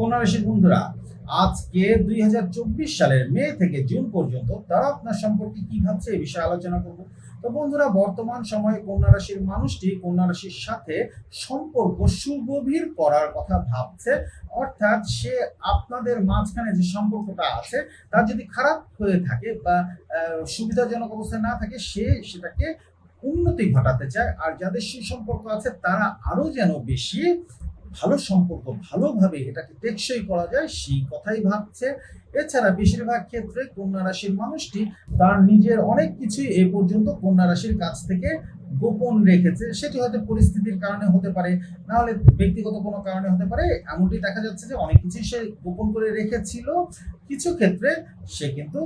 কন্যা রাশির বন্ধুরা? আজকে দুই হাজার চব্বিশ সালের মে থেকে জুন পর্যন্ত তারা আপনার সম্পর্কে কি ভাবছে এই বিষয়ে আলোচনা করব। তো বন্ধুরা, বর্তমান সময়ে কন্যা মানুষটি কন্যা সাথে সম্পর্ক সুগভীর করার কথা ভাবছে। অর্থাৎ সে আপনাদের মাঝখানে যে সম্পর্কটা আছে তা যদি খারাপ হয়ে থাকে বা সুবিধাজনক অবস্থায় না থাকে, সে সেটাকে উন্নতি ঘটাতে চায়। আর যাদের সুসম্পর্ক আছে, তারা আরও যেন বেশি ভালো সম্পর্ক, ভালোভাবে এটাকে টেকসই করা যায়, সেই কথাই ভাবছে। এছাড়া বেশিরভাগ ক্ষেত্রে কন্যা রাশির মানুষটি তার নিজের অনেক কিছুই এ পর্যন্ত কন্যা রাশির কাছ থেকে গোপন রেখেছে, সেটি হয়তো পরিস্থিতির কারণে হতে পারে, না হলে ব্যক্তিগত কোনো কারণে হতে পারে, এমনটি দেখা যাচ্ছে যে অনেক কিছুই সে গোপন করে রেখেছিল, কিছু ক্ষেত্রে সে কিন্তু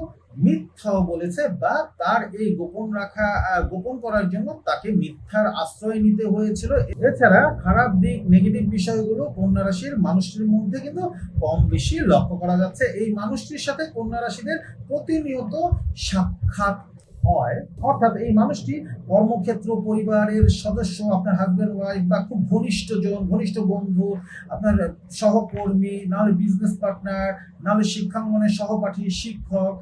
মিথ্যাও বলেছে বা তার এই গোপন রাখা গোপন করার জন্য তাকে মিথ্যার আশ্রয় নিতে হয়েছিল। এছাড়া খারাপ দিক, নেগেটিভ বিষয়গুলো কন্যা রাশির মানুষটির মধ্যে কিন্তু কম বেশি লক্ষ্য করা যাচ্ছে। এই মানুষটির সাথে কন্যা রাশিদের প্রতিনিয়ত সাক্ষাৎ হয়, অর্থাৎ এই মানুষটি কর্মক্ষেত্র, পরিবারের সদস্য, আপনার হাজব্যান্ড ওয়াইফ বা খুব ঘনিষ্ঠ জন, ঘনিষ্ঠ বন্ধু, আপনার সহকর্মী নাহলে বিজনেস পার্টনার নাহলে শিক্ষাঙ্গনের সহপাঠী, শিক্ষক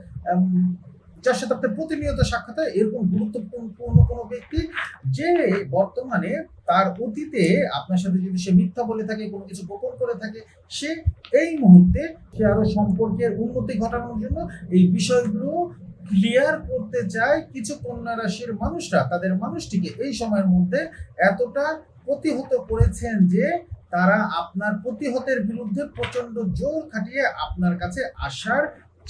যার সাথে আপনার প্রতিনিয়ত সাক্ষাৎ হয়, এরকম গুরুত্বপূর্ণ কোনো ব্যক্তি যে বর্তমানে তার অতীতে আপনার সাথে যদি সে মিথ্যা বলে থাকে, কোনো কিছু গোপন করে থাকে, সে এই মুহূর্তে সে আরও সম্পর্কের উন্নতি ঘটানোর জন্য এই বিষয়গুলো ক্লিয়ার করতে চায় কিছু কন্যা রাশির মানুষরা। তাদের মানুষটিকে এই সময়ের মধ্যে এতটা প্রতিহত করেছেন যে তারা আপনার প্রতিহতের বিরুদ্ধে প্রচণ্ড জোর খাটিয়ে আপনার কাছে আসার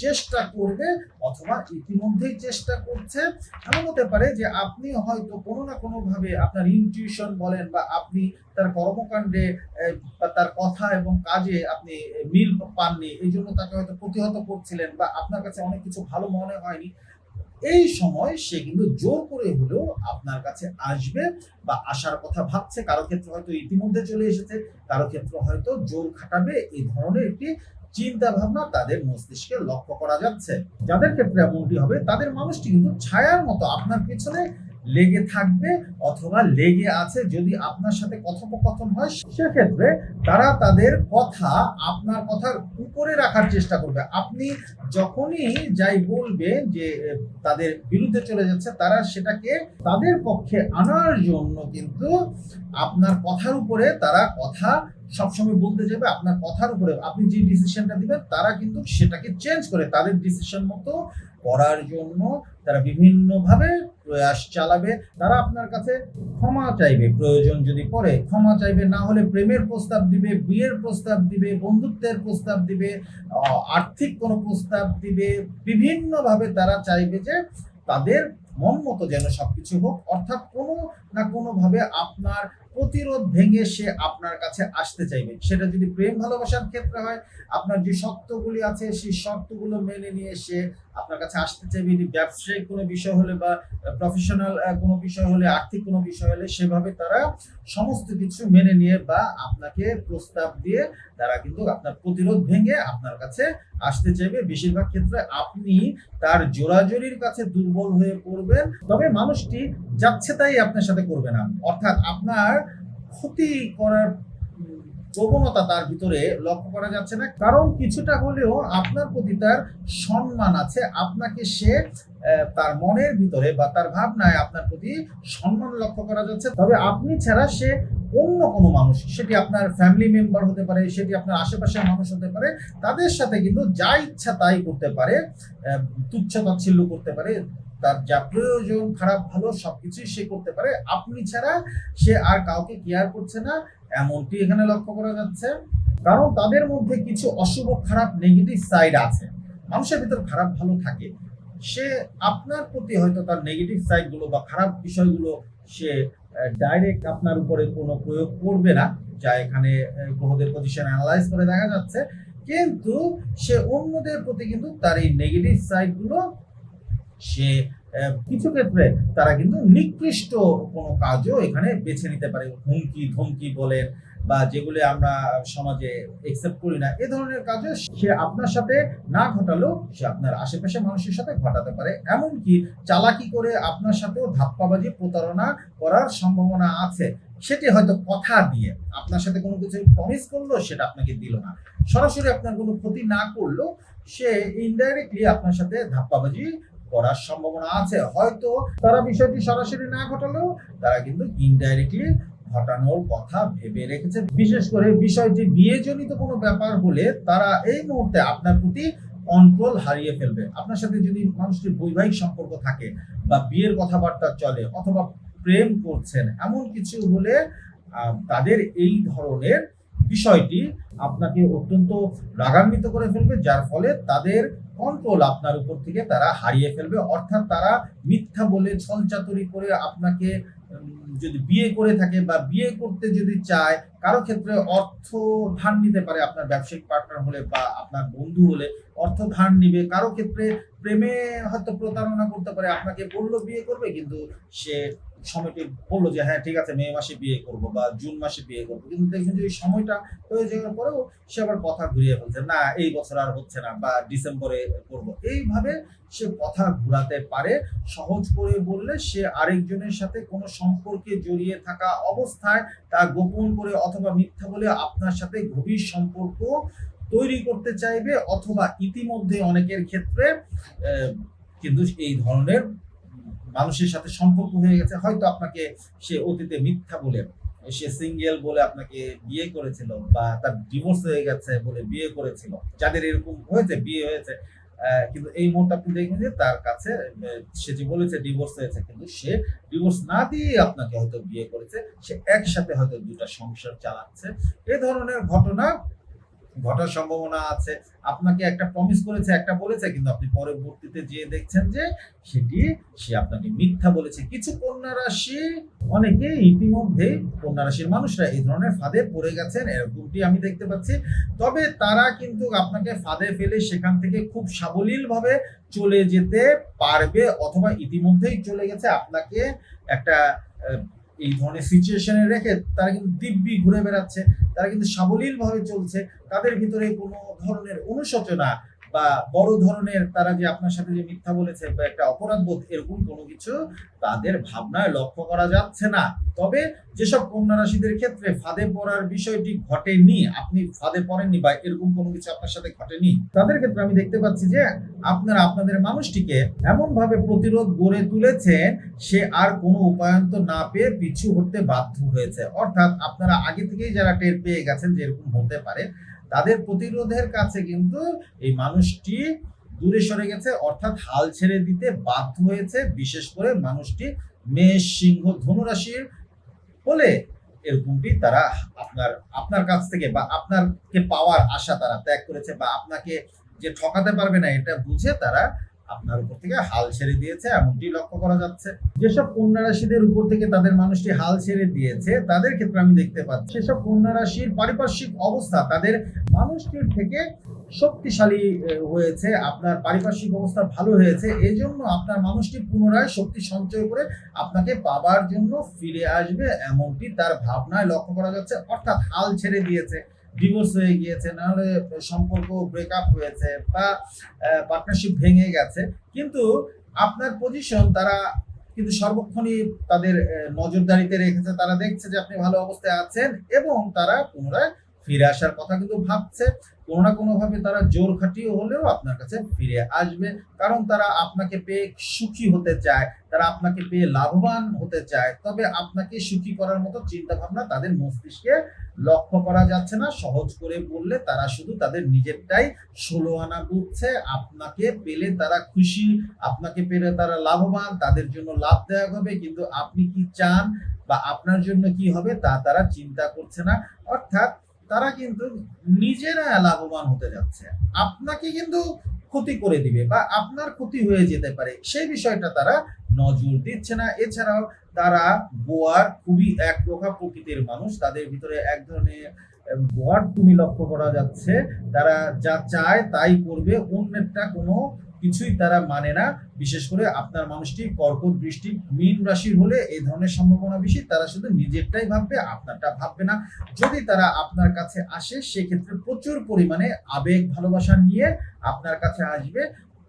চেষ্টা করবে অথবা ইতিমধ্যেই চেষ্টা করছে। এমন হতে পারে যে আপনি হয়তো কোনো না কোনো ভাবে আপনার ইনটিউশন বলেন বা আপনি তার কর্মকাণ্ডে তার কথা এবং কাজে আপনি মিল পাননি, এই জন্য তাকে হয়তো প্রতিহত করছিলেন বা আপনার কাছে অনেক কিছু ভালো মনে হয়নি, এই সময় সে কিন্তু জোর করে হলেও আপনার কাছে আসবে বা আসার কথা ভাবছে। কারও ক্ষেত্রে হয়তো ইতিমধ্যে চলে এসেছে, কারও ক্ষেত্রে হয়তো জোর খাটাবে। এই ধরনের একটি চিন্তা ভাবনা তাদের মস্তিষ্কে লক্ষ্য করা যাচ্ছে। যাদের ক্ষেত্রে এমনটি হবে, তাদের মানুষটি কিন্তু ছায়ার মতো আপনার পেছনে লেগে থাকবে অথবা লেগে আছে যদি আপনার সাথে কথোপকথন হয়। সেক্ষেত্রে তারা তাদের কথা, আপনার কথার উপরে রাখার চেষ্টা করবে। আপনি যখনই যাই বলবেন যে তাদের বিরুদ্ধে চলে যাচ্ছে, তারা সেটাকে তাদের পক্ষে আনার জন্য কিন্তু আপনার কথার উপরে তারা কথা সবসময় বলতে যাবে আপনার কথার উপরে। আপনি যে ডিসিশনটা দিবেন, তারা কিন্তু সেটাকে চেঞ্জ করে তাদের ডিসিশন মতো করার জন্য তারা বিভিন্নভাবে প্রয়াস চালাবে। তারা আপনার কাছে ক্ষমা চাইবে, প্রয়োজন যদি পড়ে। ক্ষমা চাইবে, না হলে প্রেমের প্রস্তাব দিবে, বিয়ের প্রস্তাব দিবে, বন্ধুত্বের প্রস্তাব দিবে আর্থিক কোনো প্রস্তাব দিবে। বিভিন্নভাবে তারা চাইবে যে তাদের মন মতো যেন সবকিছু হোক। অর্থাৎ কোনো না কোনো ভাবে আপনার প্রতিরোধ ভেঙে সে আপনার কাছে আসতে চাইবে। সেটা যদি প্রেম ভালোবাসার ক্ষেত্রে হয়, আপনার যে শর্তগুলি আছে, সেই শর্তগুলো মেনে নিয়ে সে আপনার কাছে আসতে চাইবে। এটি ব্যবসায়িক কোনো বিষয় হলে বা প্রফেশনাল কোনো বিষয় হলে, আর্থিক কোনো বিষয় হলে সেভাবে তারা সমস্ত কিছু মেনে নিয়ে বা আপনাকে প্রস্তাব দিয়ে তারা কিন্তু আপনার প্রতিরোধ ভেঙে আপনার কাছে আসতে চাইবে। বেশিরভাগ ক্ষেত্রে আপনি তার জোরাজোরির কাছে দুর্বল হয়ে পড়বেন, তবে মানুষটি যাচ্ছে তাই আপনার সাথে করবে না। অর্থাৎ আপনার ক্ষতি করার প্রবণতা তার ভিতরে লক্ষ্য করা যাচ্ছে না। কারণ কিছুটা হলেও আপনার প্রতি তার সম্মান আছে। আপনাকে সে তার মনের ভিতরে বা তার ভাবনায় আপনার প্রতি সম্মান লক্ষ্য করা যাচ্ছে। তবে আপনি ছাড়া সে অন্য কোনো মানুষ, সেটি আপনার ফ্যামিলি মেম্বার হতে পারে, সেটি আপনার আশেপাশের মানুষ হতে পারে, তাদের সাথে কিন্তু যা ইচ্ছা তাই করতে পারে তুচ্ছ তাচ্ছিল্য করতে পারে তার যা প্রয়োজন, খারাপ, ভালো সবকিছুই সে করতে পারে। আপনি ছাড়া সে আর কাউকে কেয়ার করছে না, এমনটি এখানে লক্ষ্য করা যাচ্ছে। কারণ তাদের মধ্যে কিছু অশুভ, খারাপ নেগেটিভ সাইড আছে। মানুষের ভিতর খারাপ, ভালো থাকে। সে আপনার প্রতি হয়তো তার নেগেটিভ সাইডগুলো বা খারাপ বিষয়গুলো সে ডাইরেক্ট আপনার উপরে কোনো প্রয়োগ করবে না, যা এখানে গ্রহদের পজিশন অ্যানালাইজ করে দেখা যাচ্ছে। কিন্তু সে অন্যদের প্রতি কিন্তু তার এই নেগেটিভ সাইডগুলো সে কিছু ক্ষেত্রে তারা কিন্তু নিকৃষ্ট কোনো কাজও এখানে বেছে নিতে পারে। হুমকি, ধমকি বলেন বা যেগুলো আমরা সমাজে একসেপ্ট করি না, এ ধরনের কাজও সে আপনার সাথে না ঘটালেও সে আপনার আশেপাশে মানুষের সাথে ঘটাতে পারে। এমনকি চালাকি করে আপনার সাথেও ধাপ্পাবাজি, প্রতারণা করার সম্ভাবনা আছে। সেটি হয়তো কথা দিয়ে আপনার সাথে কোনো কিছু প্রমিস করল, সেটা আপনাকে দিল না। সরাসরি আপনার কোনো ক্ষতি না করলেও সে ইনডাইরেক্টলি আপনার সাথে ধাপ্পাবাজি করার সম্ভাবনা আছে। হয়তো তারা বিষয়টি সরাসরি না ঘটালেও তারা কিন্তু ইনডাইরেক্টলি ঘটানোর কথা ভেবে রেখেছে। বিশেষ করে বিষয়টি বিয়েজনিত কোনো ব্যাপার হলে তারা এই মুহূর্তে আপনার প্রতি কন্ট্রোল হারিয়ে ফেলবে। আপনার সাথে যদি মানুষটির বৈবাহিক সম্পর্ক থাকে বা বিয়ের কথাবার্তা চলে অথবা প্রেম করছেন, এমন কিছু হলে তাদের এই ধরনের বিষয়টি আপনাকে অত্যন্ত রাগান্বিত করে ফেলবে, যার ফলে তাদের কন্ট্রোল আপনার উপর থেকে তারা হারিয়ে ফেলবে। অর্থাৎ তারা মিথ্যা বলে ছলচাতুরি করে আপনাকে যদি বিয়ে করে থাকে বা বিয়ে করতে যদি চায়, কারও ক্ষেত্রে অর্থ ধার নিতে পারে আপনার ব্যবসায়িক পার্টনার হলে বা আপনার বন্ধু হলে, অর্থ ধার নিবে। কারও ক্ষেত্রে প্রেমে হয়তো প্রতারণা করতে পারে, আপনাকে বলল বিয়ে করবে, কিন্তু সে সময়টি বলল যে হ্যাঁ ঠিক আছে, মে মাসে বিয়ে করব বা জুন মাসে বিয়ে করব। কিন্তু দেখবেন যে সময়টা হয়ে যাওয়ার পরেও সে আবার কথা ঘুরিয়ে ফেলছে না, এই বছর আর হচ্ছে না বা ডিসেম্বরে করব। এইভাবে সে কথা ঘুরাতে পারে। সহজ করে বললে সে আরেকজনের সাথে কোনো সম্পর্কে জড়িয়ে থাকা অবস্থায় তা গোপন করে অথবা মিথ্যা বলে আপনার সাথে গভীর সম্পর্ক তৈরি করতে চাইবে অথবা ইতিমধ্যে অনেকের ক্ষেত্রে কিন্তু এই ধরনের মানুষের সাথে সম্পর্ক হয়ে গেছে, হয়তো আপনাকে সে অতীতে মিথ্যা বলে, সে সিঙ্গেল বলে আপনাকে বিয়ে করেছিল বা তার ডিভোর্স হয়ে গেছে বলে বিয়ে করেছিল, যাদের এরকম হয়েছে, বিয়ে হয়েছে কিন্তু এই মুহূর্তে আপনি দেখবেন যে তার কাছে সে যে বলেছে ডিভোর্স হয়েছে, কিন্তু সে ডিভোর্স না দিয়ে আপনাকে হয়তো বিয়ে করেছে, সে একসাথে হয়তো দুটা সংসার চালাচ্ছে, এ ধরনের ঘটনা ঘটার সম্ভাবনা আছে। আপনাকে একটা প্রমিস করেছে, একটা বলেছে, কিন্তু আপনি পরবর্তীতে যেয়ে দেখছেন যে সেটি, সে আপনাকে মিথ্যা বলেছে। কিছু কন্যা রাশি, অনেকে ইতিমধ্যে কন্যা রাশির মানুষরা এই ধরনের ফাঁদে পড়ে গেছেন, এরকমটি আমি দেখতে পাচ্ছি। তবে তারা কিন্তু আপনাকে ফাঁদে ফেলে সেখান থেকে খুব সাবলীলভাবে চলে যেতে পারবে, অথবা ইতিমধ্যেই চলে গেছে। আপনাকে একটা এই ধরনের সিচুয়েশনে রেখে তারা কিন্তু দিব্যি ঘুরে বেড়াচ্ছে, তারা কিন্তু সাবলীলভাবে চলছে, তাদের ভিতরে কোনো ধরনের অনুশোচনা বা বড় ধরনের তারা যে আপনার সাথে যে মিথ্যা বলেছে বা একটা অপরাধ বোধ, এরকম কোনো কিছু তাদের ভাবনায় লক্ষ্য করা যাচ্ছে না। তবে যেসব কন্যা রাশিদের ক্ষেত্রে ফাঁদে পড়ার বিষয়টি ঘটেনি, আপনি ফাঁদে পড়েননি বা এরকম কোনো কিছু আপনার সাথে ঘটেনি, তাদের ক্ষেত্রে আমি দেখতে পাচ্ছি যে আপনারা, আপনাদের মানুষটিকে এমন ভাবে প্রতিরোধ গড়ে তুলেছেন, সে আর কোনো উপায়ন্ত না পেয়ে পিছু হতে বাধ্য হয়েছে। অর্থাৎ আপনারা আগে থেকেই যারা টের পেয়ে গেছেন যে এরকম হতে পারে তাদের প্রতিরোধের কাছে কিন্তু এই মানুষটি দূরে সরে গেছে, অর্থাৎ হাল ছেড়ে দিতে বাধ্য হয়েছে, বিশেষ করে মানুষটি মেষ, সিংহ, ধনুরাশির হলে এরকমটি তারা আপনার আপনার কাছ থেকে বা আপনাকে পাওয়ার আশা তারা ত্যাগ করেছে বা আপনাকে যে ঠকাতে পারবে না এটা বুঝে তারা আপনার উপর থেকে হাল ছেড়ে দিয়েছে, এমনটি লক্ষ্য করা যাচ্ছে। যেসব কন্যা রাশিদের উপর থেকে তাদের মানুষটি হাল ছেড়ে দিয়েছে, তাদের ক্ষেত্রে আমি দেখতে পাচ্ছি সেসব কন্যা রাশির পারিপার্শ্বিক অবস্থা, তাদের মানুষটির থেকে শক্তিশালী হয়েছে, আপনার পারিপার্শ্বিক অবস্থা ভালো হয়েছে এই জন্য আপনার মানুষটি পুনরায় শক্তি সঞ্চয় করে আপনাকে পাবার জন্য ফিরে আসবে, এমনটি তার ভাবনায় লক্ষ্য করা যাচ্ছে, অর্থাৎ হাল ছেড়ে দিয়েছে। ডিভোর্স হয়ে গিয়েছে, নাহলে সম্পর্ক ব্রেকআপ হয়েছে বা পার্টনারশিপ ভেঙে গেছে। কিন্তু আপনার পজিশন তারা কিন্তু সর্বক্ষণই তাদের নজরদারিতে রেখেছে। তারা দেখছে যে আপনি ভালো অবস্থায় আছেন এবং তারা পুনরায় ফিরে আসার কথা কিন্তু ভাবছে। কোনো না কোনো ভাবে তারা জোর খাটিয়ে হলেও আপনার কাছে ফিরে আসবে। কারণ তারা আপনাকে পেয়ে সুখী হতে চায়, তারা আপনাকে পেয়ে লাভবান হতে চায়। তবে আপনাকে সুখী করার মতো চিন্তা ভাবনা তাদের মস্তিষ্কে লক্ষ্য করা যাচ্ছে না। সহজ করে বললে তারা শুধু তাদের নিজেরটাই ষোলো আনা বুঝছে। আপনাকে পেলে তারা খুশি, আপনাকে পেলে তারা লাভবান, তাদের জন্য লাভদায়ক হবে। কিন্তু আপনি কি চান বা আপনার জন্য কি হবে তা তারা চিন্তা করছে না। অর্থাৎ তারা কিন্তু নিজেরা লাভবান হতে যাচ্ছে। আপনাকে কিন্তু ক্ষতি করে দিবে বা আপনার ক্ষতি হয়ে যেতে পারে। সেই বিষয়টা তারা নজর দিচ্ছে না। এছাড়াও তারা গোয়ার খুবই একরোখা প্রকৃতির মানুষ। তাদের ভিতরে এক ধরনের গোয়ার তুমি লক্ষ্য করা যাচ্ছে। তারা যা চায় তাই করবে। অন্যেরটা কোনো কিছুই তারা মানে না। বিশেষ করে আপনার মানুষটি কর্কট বৃষ্টি, মীন রাশির হলে এই ধরনের সম্ভাবনা বেশি, তারা শুধু নিজেরটাই ভাববে, আপনারটা ভাববে না। যদি তারা আপনার কাছে আসে, সেক্ষেত্রে প্রচুর পরিমাণে আবেগ, ভালোবাসা নিয়ে আপনার কাছে আসবে,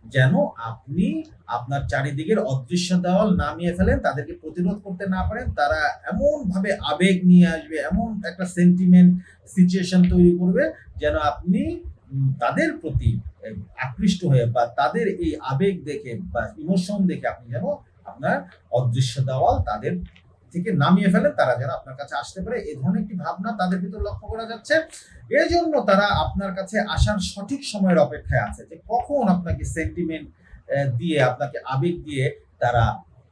যেন আপনি আপনার চারিদিকের অদৃশ্য দেওয়াল নামিয়ে ফেলেন, তাদেরকে প্রতিরোধ করতে না পারেন। তারা এমন ভাবে আবেগ নিয়ে আসবে, এমন একটা সেন্টিমেন্ট সিচুয়েশন তৈরি করবে, যেন আপনি তাদের প্রতি আকৃষ্ট হয়ে বা তাদের এই আবেগ দেখে বা ইমোশন দেখে আপনি যেন আপনার অদৃশ্য দেওয়াল তাদের থেকে নামিয়ে ফেলেন তারা যেন আপনার কাছে আসতে পারে। এ ধরনের একটি ভাবনা তাদের ভিতর লক্ষ্য করা যাচ্ছে। এই জন্য তারা আপনার কাছে আসার সঠিক সময়ের অপেক্ষায় আছে যে কখন আপনাকে সেন্টিমেন্ট দিয়ে, আপনাকে আবেগ দিয়ে তারা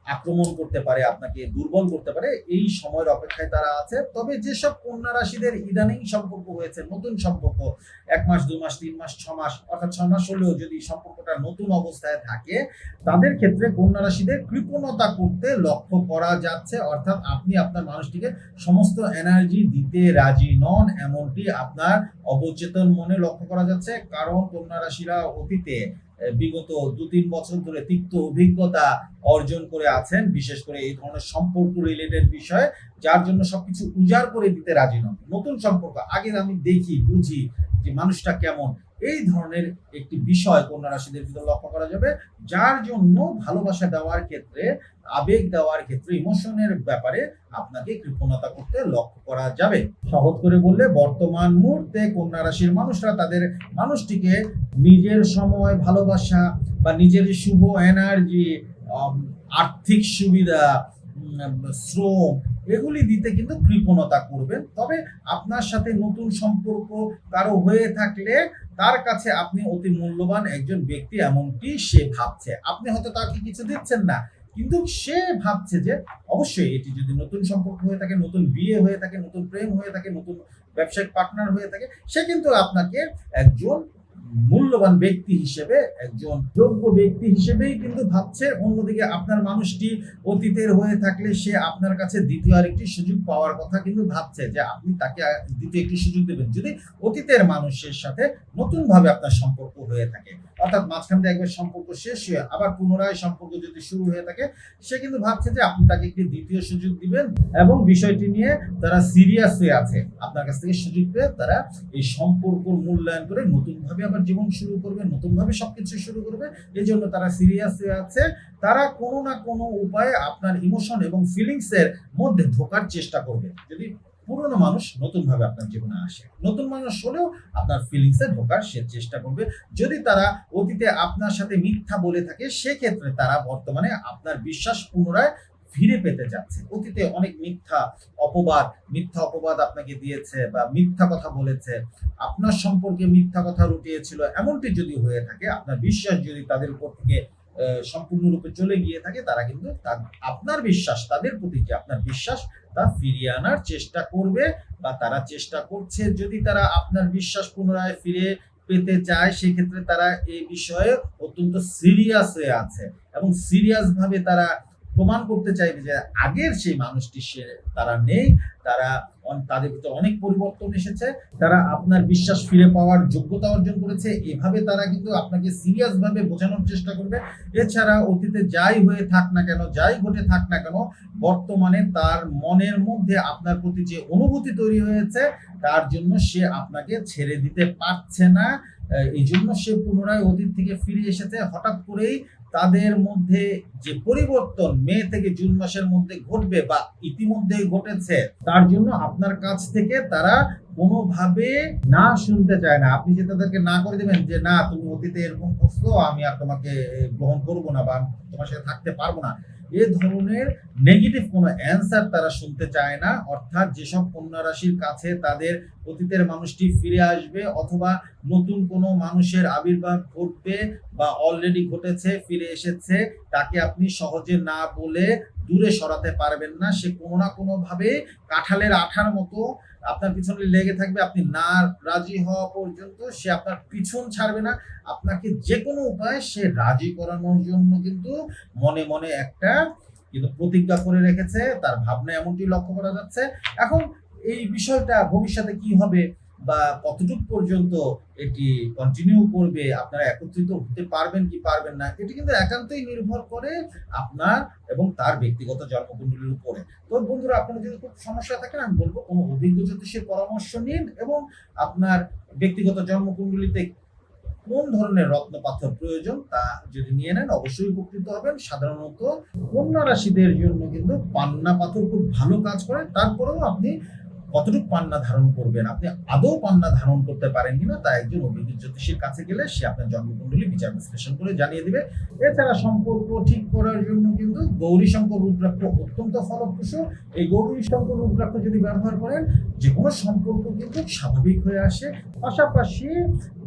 আক্রমণ করতে পারে, আপনাকে দুর্বল করতে পারে, এই সময়ের অপেক্ষায় তারা আছে। তবে যেসব কন্যা রাশিদের ইদানিং সম্পর্ক হয়েছে, নতুন সম্পর্ক, এক মাস দু মাস, তিন মাস, ছ মাস, অর্থাৎ ছ মাস হলেও যদি সম্পর্কটা নতুন অবস্থায় থাকে, তাদের ক্ষেত্রে কন্যা রাশিদের কৃপণতা করতে লক্ষ্য করা যাচ্ছে। অর্থাৎ আপনি আপনার মানুষটিকে সমস্ত এনার্জি দিতে রাজি নন, এমনটি আপনার অবচেতন মনে লক্ষ্য করা যাচ্ছে। কারণ কন্যা রাশিরা অতীতে বিগত দু তিন বছর ধরে তিক্ত অভিজ্ঞতা অর্জন করে আছেন, বিশেষ করে এই ধরনের সম্পর্ক রিলেটেড বিষয়, যার জন্য সবকিছু উজাড় করে দিতে রাজি নন। নতুন সম্পর্ক, আগে আমি দেখি, বুঝি যে মানুষটা কেমন। এই ধরনের একটি বিষয় কন্যা রাশিদের ভিতরে লক্ষ্য করা যাবে, যার জন্য ভালোবাসা দেওয়ার ক্ষেত্রে, আবেগ দেওয়ার ক্ষেত্রে ইমোশনের ব্যাপারে আপনাকে কৃপণতা করতে লক্ষ্য করা যাবে। সহজ করে বললে, বর্তমান মুহূর্তে কন্যা রাশির মানুষরা তাদের মানুষটিকে নিজের সময়, ভালোবাসা বা নিজের শুভ এনার্জি আর্থিক সুবিধা শ্রম, এগুলি দিতে কিন্তু কৃপণতা করবেন। তবে আপনার সাথে নতুন সম্পর্ক কারও হয়ে থাকলে তার কাছে আপনি অতি মূল্যবান একজন ব্যক্তি, এমনটি সে ভাবছে। আপনি হয়তো তাকে কিছু দিচ্ছেন না, কিন্তু সে ভাবছে যে অবশ্যই এটি যদি নতুন সম্পর্ক হয়ে থাকে, নতুন বিয়ে হয়ে থাকে, নতুন প্রেম হয়ে থাকে, নতুন ব্যবসায়িক পার্টনার হয়ে থাকে, সে কিন্তু আপনাকে একজন মূল্যবান ব্যক্তি হিসেবে, একজন যোগ্য ব্যক্তি হিসেবেই কিন্তু ভাবছে, অন্যদিকে আপনার মানুষটি অতীতের হয়ে থাকলে সে আপনার কাছে দ্বিতীয় আরেকটি সুযোগ পাওয়ার কথা কিন্তু ভাবছে যে আপনি তাকে দ্বিতীয় একটি সুযোগ দেবেন। যদি অতীতের মানুষের সাথে নতুনভাবে আপনার সম্পর্ক হয়ে থাকে অর্থাৎ মাঝখান একবার সম্পর্ক শেষ হয়ে আবার পুনরায় সম্পর্ক যদি শুরু হয়ে থাকে, সে কিন্তু ভাবছে যে আপনি তাকে একটি দ্বিতীয় সুযোগ দিবেন এবং বিষয়টি নিয়ে তারা সিরিয়াস হয়ে আছে। আপনার কাছ থেকে সুযোগ পেয়ে তারা এই সম্পর্ক মূল্যায়ন করে নতুন ভাবে আবার জীবন শুরু করবে নতুন ভাবে সবকিছু শুরু করবে। এই জন্য তারা সিরিয়াস হয়ে আছে। তারা কোনো না কোনো উপায়ে আপনার ইমোশন এবং ফিলিংস এর মধ্যে ঢোকার চেষ্টা করবে। যদি পুরনো মানুষ নতুন ভাবে আপনার জীবনে আসে। নতুন মানুষ হলেও আপনার ফিলিংস ঢোকার সে চেষ্টা করবে। যদি তারা অতীতে আপনার সাথে মিথ্যা বলে থাকে, সেক্ষেত্রে তারা বর্তমানে আপনার বিশ্বাস পুনরায় ফিরে পেতে যাচ্ছে। অতীতে অনেক মিথ্যা অপবাদ মিথ্যা অপবাদ আপনাকে দিয়েছে বা মিথ্যা কথা বলেছে, আপনার সম্পর্কে মিথ্যা কথা রুটিয়েছিল এমনটি যদি হয়ে থাকে, আপনার বিশ্বাস যদি তাদের উপর থেকে সম্পূর্ণরূপে চলে গিয়ে থাকে, তারা কিন্তু আপনার বিশ্বাস, তাদের প্রতি যে আপনার বিশ্বাস, তা ফিরিয়ে আনার চেষ্টা করবে বা তারা চেষ্টা করছে যদি তারা আপনার বিশ্বাস পুনরায় ফিরে পেতে চায়, সেক্ষেত্রে তারা এই বিষয়ে অত্যন্ত সিরিয়াস হয়ে আছে এবং সিরিয়াসভাবে তারা প্রমাণ করতে চাইবে যে আগের সেই মানুষটি সে তারা নেই, তারা তাদের ভিতরে অনেক পরিবর্তন এসেছে, তারা আপনার বিশ্বাস ফিরে পাওয়ার যোগ্যতা অর্জন করেছে, এভাবে তারা কিন্তু আপনাকে সিরিয়াস ভাবে বোঝানোর চেষ্টা করবে। এছাড়া অতীতে যাই হয়ে থাক না কেন, যাই ঘটে থাক না কেন, বর্তমানে তার মনের মধ্যে আপনার প্রতি যে অনুভূতি তৈরি হয়েছে, তার জন্য সে আপনাকে ছেড়ে দিতে পারছে না। এই জন্য সে পুনরায় অতীত থেকে ফিরে এসেছে। হঠাৎ করেই তাদের মধ্যে যে পরিবর্তন মে থেকে জুন মাসের মধ্যে ঘটবে বা ইতিমধ্যেই ঘটেছে, তার জন্য আপনার কাছ থেকে তারা কোনোভাবে না শুনতে চায় না। আপনি যে তাদেরকে না করে দেবেন যে, না, তুমি অতীতে এরকম করছ, আমি আর তোমাকে গ্রহণ করব না বা তোমার সাথে থাকতে পারব না। এ ধরনের নেগেটিভ কোনো অ্যান্সার তারা শুনতে চায় না। অর্থাৎ যেসব কন্যা রাশির কাছে তাদের অতীতের মানুষটি ফিরে আসবে অথবা নতুন কোনো মানুষের আবির্ভাব ঘটবে বা অলরেডি ঘটেছে, ফিরে এসেছে, তাকে আপনি সহজে না বলে দূরে সরাতে পারবেন না। সে কোনো না কোনো ভাবে কাঁঠালের আঠার মতো আপনার পিছনে লেগে থাকবে, আপনি না রাজি হওয়া পর্যন্ত সে আপনার পিছন ছাড়বে না। আপনাকে যে কোনো উপায়ে সে রাজি করানোর জন্য কিন্তু মনে মনে একটা কিন্তু প্রতিজ্ঞা করে রেখেছে, তার ভাবনা এমনটি লক্ষ্য করা যাচ্ছে। এখন এই বিষয়টা ভবিষ্যতে কি হবে? বা কতটুকু পর্যন্ত এটি কন্টিনিউ করবে, আপনারা একত্রিত হতে পারবেন কি পারবেন না, এটি কিন্তু একান্তই নির্ভর করে আপনার এবং তার ব্যক্তিগত জন্মকুণ্ডলীর উপরে। তো বন্ধুরা, আপনার যদি খুব সমস্যা থাকে, আমি বলব কোনো অভিজ্ঞ জ্যোতিষের পরামর্শ নিন এবং আপনার ব্যক্তিগত জন্মকুণ্ডলিতে কোন ধরনের রত্ন পাথর প্রয়োজন তা যদি নিয়ে নেন, অবশ্যই উপকৃত হবেন। সাধারণত কন্যা রাশিদের জন্য কিন্তু পান্না পাথর খুব ভালো কাজ করে। তারপরেও আপনি কতটুকু পান্না ধারণ করবেন? আপনি আদৌ পান্না ধারণ করতে পারেন কিনা তা একজন অভিজ্ঞ জ্যোতিষীর কাছে গেলে সে আপনার জন্মকুণ্ডলী বিচার বিশ্লেষণ করে জানিয়ে দিবে। এছাড়া সম্পর্ক ঠিক করার জন্য কিন্তু গৌরী শঙ্কর রুদ্রাক্ষ অত্যন্ত ফলপ্রসূ। এই গৌরী শঙ্কর রুদ্রাক্ষ যদি ব্যবহার করেন যে কোনো সম্পর্ক কিন্তু স্বাভাবিক হয়ে আসে। পাশাপাশি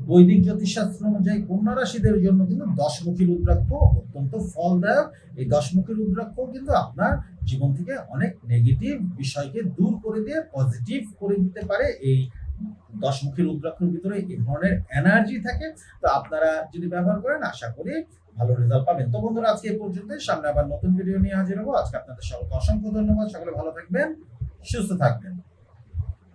বৈদিক জ্যোতিষশাস্ত্র অনুযায়ী কন্যা রাশিদের জন্য কিন্তু দশমুখী রুদ্রাক্ষ অত্যন্ত ফলদায়ক। এই দশমুখী রুদ্রাক্ষ কিন্তু আপনার জীবন থেকে অনেক নেগেটিভ বিষয়কে দূর করে দিয়ে পজিটিভ করে দিতে পারে। এই দশমুখী রুদ্রাক্ষর ভিতরে এই ধরনের এনার্জি থাকে। তো আপনারা যদি ব্যবহার করেন, আশা করি ভালো রেজাল্ট পাবেন। তো বন্ধুরা, আজকে এই পর্যন্ত সামনে আবার নতুন ভিডিও নিয়ে হাজির হব। আজকে আপনাদের সকলকে অসংখ্য ধন্যবাদ। সকলে ভালো থাকবেন, সুস্থ থাকবেন।